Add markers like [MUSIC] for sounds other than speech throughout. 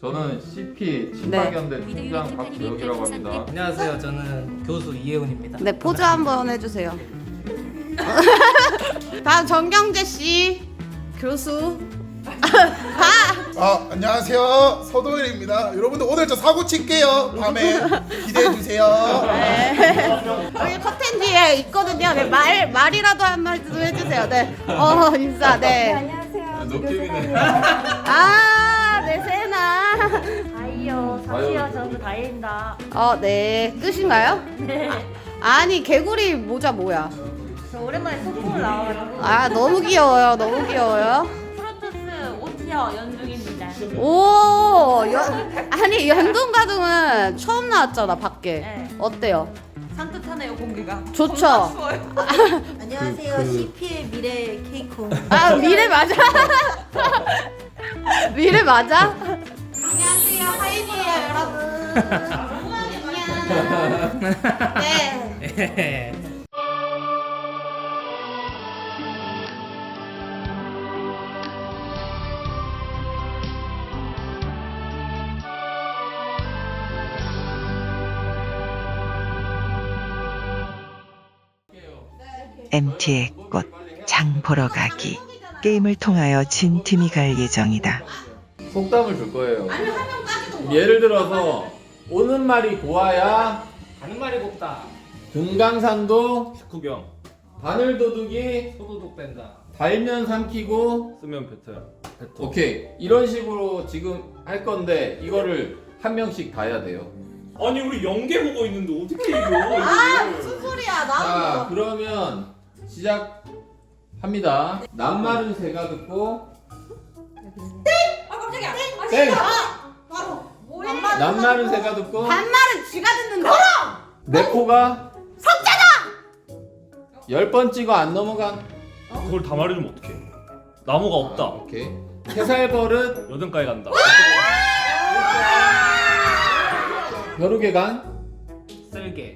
저는 CP 친박연대 총장 박주혁이라고 합니다. 안녕하세요. 저는 교수 이혜훈입니다. 네 포즈 한번 해주세요. [LAUGHS] 다음 정경재 씨 교수. [LAUGHS] 다아 안녕하세요 서도일입니다. 여러분들 오늘 저 사고 칠게요. 밤에 기대해 주세요. 여기 커튼 뒤에 있거든요. 네, 말 말이라도 한 마디 좀 해주세요. 네. 어 인사. 네. 안녕하세요. 아, 네 세나. 다이요. 사시요. 저도 다이입니다. 어, 네 끝인가요? 네. 아니 개구리 모자 뭐야? 저 오랜만에 소풍을 나와가지고 아 너무 귀여워요. 너무 귀여워요. 프로토스 5티어 연중입니다. 오, 연, 아니 연동 가등은 처음 나왔잖아 밖에. 네. 어때요? 산뜻하네요 공기가. 좋죠. [LAUGHS] 안녕하세요. 그- CP의 미래 케이콘. 아 미래 맞아? [LAUGHS] 미래 맞아? 하인이에요 여러분. 네. MT의 꽃, 장 보러 가기. 게임을 통하여 진 팀이 갈 예정이다. 속담을 줄 거예요. 예를 들어서 오는 말이 고와야 가는 말이 곱다. 금강산도 구경. 바늘도둑이 소도독 된다. 달면 삼키고 쓰면 뱉어요. 뱉어. 오케이 이런 식으로 지금 할 건데 이거를 한 명씩 다 해야 돼요. 아니 우리 연계 보고 있는데 어떻게 이겨? 아 무슨 소리야 자 그러면 시작합니다. 낱말은 새가 듣고 아 깜짝이야. 땡. 뭐야? 낱말은 새가 듣고 반말은 쥐가 듣는다. 내 코가 석자다. 열 번 찍어 안 넘어간 그걸 다 말해주면 어떡해? 나무가 없다. 오케이 해살 버릇 여든까지 간다. 벼룩의 간 쓸개.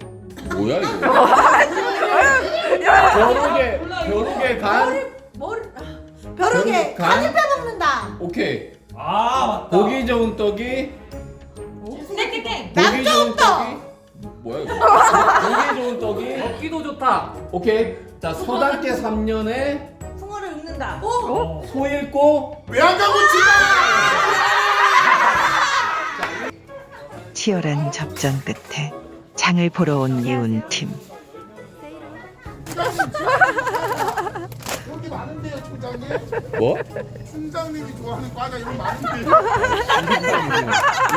뭐야 이거 벼룩의 벼룩의 간 벼룩의 간 먹는다. 오케이 아 맞다. 보기 좋은 떡이. 보기 좋은 떡이 뭐야 이거 보기 좋은 떡이 먹기도 좋다. 오케이 자 소달게 3년에 풍어를 읊는다. 어. 소 읽고 왜안 가고 치마? 치열한 접전 끝에 장을 보러 온 예운 팀. [LAUGHS] 많은데요 총장님. 뭐? 총장님이 좋아하는 과자 이런 많은데.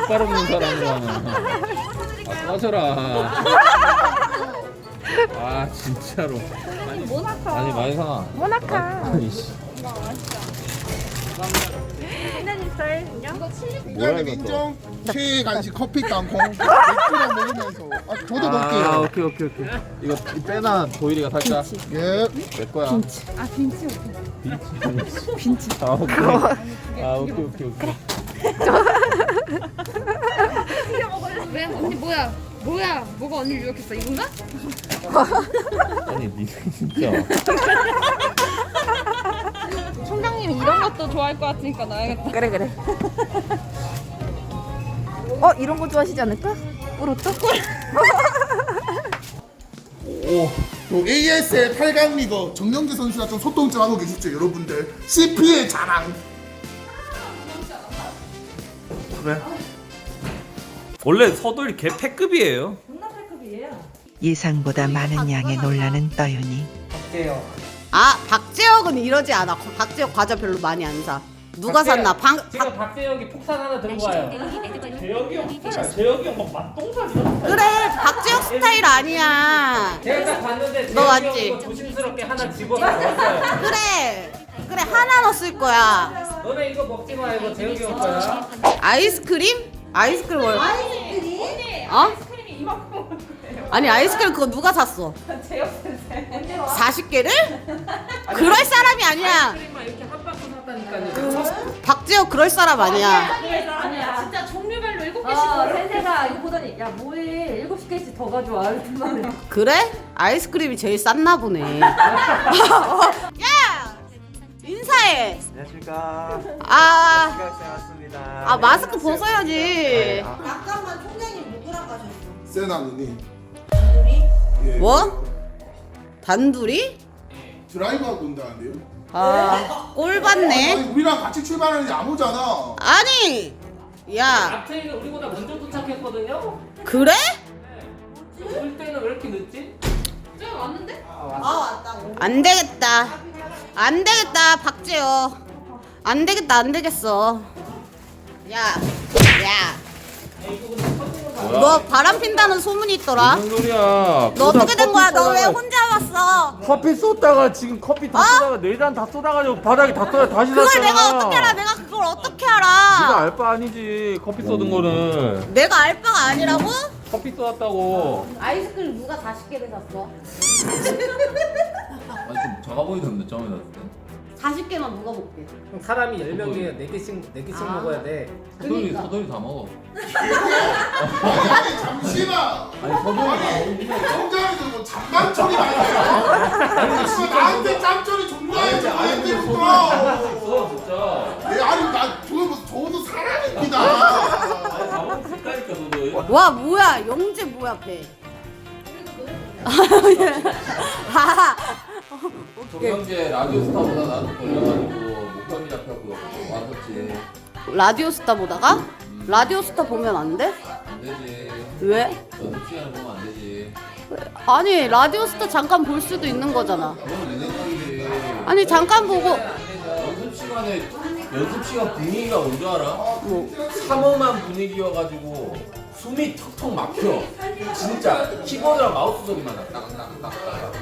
이빨 없는 사람이랑 아 꺼져라. 아 진짜로. 아니 모나카. 아니 마이상아 모나카. 아니 씨. 신나님 스타일 안녕. 뭐야 이거 또 인정. 최애 간식 커피 땅콩 맥주랑 먹으면서. 아 저도 아 먹게요. 오케이 오케이 오케이 이거 이 빼나 도일이가 살까? 예. 내 거야 빈치 아 빈치 빈치 빈치 아 오케이 아 오케이 오케이 오케이 왜 언니 뭐야? 뭐야? 뭐가 언니를 유혹했어? 이건가? 아니 니 진짜 [LAUGHS] 총장님이 이런 것도 좋아할 것 같으니까 나야겠다. 그래 그래. 어 이런 거 좋아하시지 않을까? 뿌로또? [LAUGHS] 오. 또 AS의 8강 리거 정영재 선수가 좀 소통 좀 하고 계시죠 여러분들. CP의 자랑. 그래. 원래 서돌이 개 패급이에요. 존나 패급이에요. 예상보다 많은 양의 논란은 떠유니 박재영. 아 박재혁은 이러지 않아. 박재혁 과자 별로 많이 안 사. 누가 박재혁. 샀나? 방, 지금 박재영이 폭탄 하나 들고 와요. 재혁이 형, 재혁이 형막 맛동산 그래 박재혁 스타일 아니야. 제가 딱 봤는데 너 맞지? 형 이거 조심스럽게 하나 집어서 넣었어요. 그래 그래 하나 넣었을 거야. 너네 이거 먹지 마 이거 재영이 형 거야. 아이스크림? 아이스크림 뭘? 아이스크림? 어? 아니 아이스크림 그거 누가 샀어? 선생. 40개를? 그럴 사람이 아니야. 크림만 이렇게 한 박스 샀다니까요. 박재혁 그럴 사람 아니야. 아니야. 진짜 종류별로 일곱 개씩. 어, 어, 센세가 이거 보더니 야 뭐해 일곱 개씩 더 가져와. 그래? 아이스크림이 제일 쌌나 보네. [LAUGHS] 야! 인사해. 안녕하십니까. 아, 왔습니다. 아 마스크 벗어야지. 잠깐만 총장님 누구랑 가셨어? 세나 누님. 예. 뭐? 단둘이? 드라이브하고 온다는데요? 아, 꼴 아니, 받네. 우리랑 같이 출발하는 야무잖아. 아니, 야, 앞트레이는 우리보다 먼저 도착했거든요. 그래? 올 때는 왜 이렇게 늦지? 저 왔는데? 아 아. 안 되겠다. 안 되겠다, 박재호. 안 되겠다, 안 되겠어. 야, 야. 너 바람 핀다는 소문이 있더라. 무슨 소리야? 너 어떻게 된 거야? 너 왜 혼자 왔어? 커피 쏟다가 지금 커피 다 어? 쏟다가 네 잔 다 쏟아가지고 바닥에 다 쏟아 다시 그걸 놨잖아. 내가 어떻게 알아? 내가 그걸 어떻게 네가 알아? 알바 아니지. 커피 쏟은 거는 내가 알 바가 아니라고? 커피 쏟았다고. 아이스크림 누가 40개를 샀어? 아니 좀 작아 보이던데 처음에 났을 때. 40개만 누가 먹게? 그럼 사람이 10명이면 4개씩 4개씩 아. 먹어야 돼. 서돌이 그러니까. 서돌이 다 먹어. 아니, 잠시만. 아니 서돌이 아니 성장에서 뭐 잠만 처리 아니야? 아니 지금 나한테 짬처리 존나 해줘. 아니 근데 그때부터. 있어 진짜. 예, 아니 나 저거 뭐 저도 사람입니다. 아니 다 먹을 수 있다니까 서돌이. 와 뭐야 영재 뭐야 배? 아, [LAUGHS] 정영재 라디오 스타보다 나도 걸려가지고 목감이 잡혀갖고 왔었지. 라디오 스타 보다가 라디오 스타 보면 안 돼? 안 되지. 왜? 연습 시간에 보면 안 되지. 아니 라디오 스타 잠깐 볼 수도 있는 거잖아. 그건 내 생각이지. 아니 잠깐 보고 연습 시간에 연습 시간 분위기가 뭔 줄 알아? 뭐 삼엄한 분위기여가지고 숨이 턱턱 막혀. 진짜 키보드랑 마우스 소리만 나. 딱딱딱딱.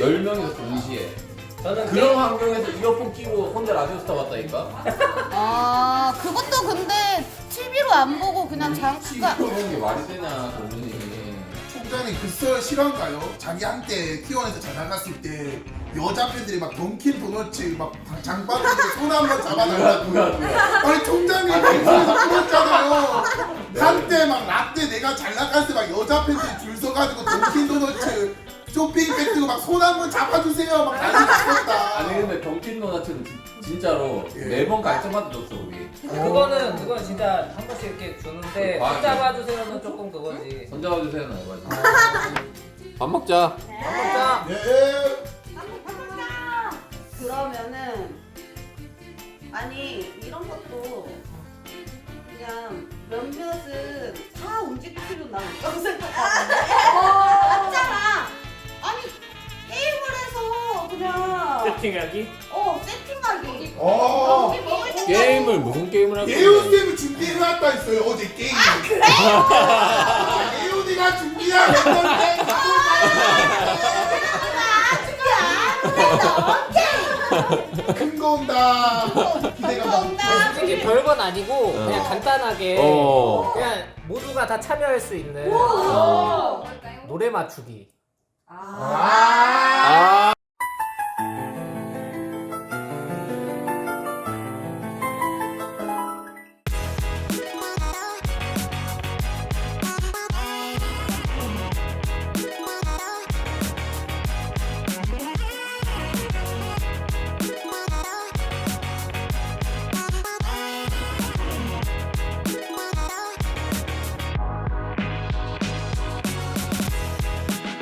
열 명이서 동시에. 저는 그런 환경에서 이어폰 끼고 혼자 라디오 스타 봤다니까? 아 그것도 근데 TV로 안 보고 그냥 잠깐 그런 게 말이 되냐, 동준이. 총장님 그썰 실화인가요? 자기 한때 T1에서 잘 나갔을 때 여자 팬들이 막 던킨 도너츠 막 장바구니에 손 한번 잡아달라고 아니 총장님 방송에서 그랬잖아요 한때 막 라떼 내가 잘 나갔을 때 막 여자 팬들이 줄 서가지고 던킨 도너츠 쇼핑백 들고 막손 한 번 잡아주세요 막 난리 났었다 아니 근데 경킨 도나츠는 진- 진짜로 예. 매번 갈증마다 줬어 우리. 그거는 그건 진짜 한 번씩 이렇게 주는데 맞아. 손잡아주세요는 조금 그거지. 손 잡아 주세요 나 해가지고. 밥 먹자. 진짜 예. 그러면은 아니 이런 것도 그냥 몇몇은 다 움직일 필요 난 없다고 생각하는데 세팅하기? 어 세팅하기. 어. 먹을 때 게임을 무슨 게임을 할 예훈쌤이 준비해놨다 했어요 어제 게임. 예훈이가 준비한 어떤 게임 큰거 온다. 기대가 많다. 솔직히 별건 아니고 그냥 간단하게 어. 그냥 모두가 다 참여할 수 있는 노래 맞추기. 아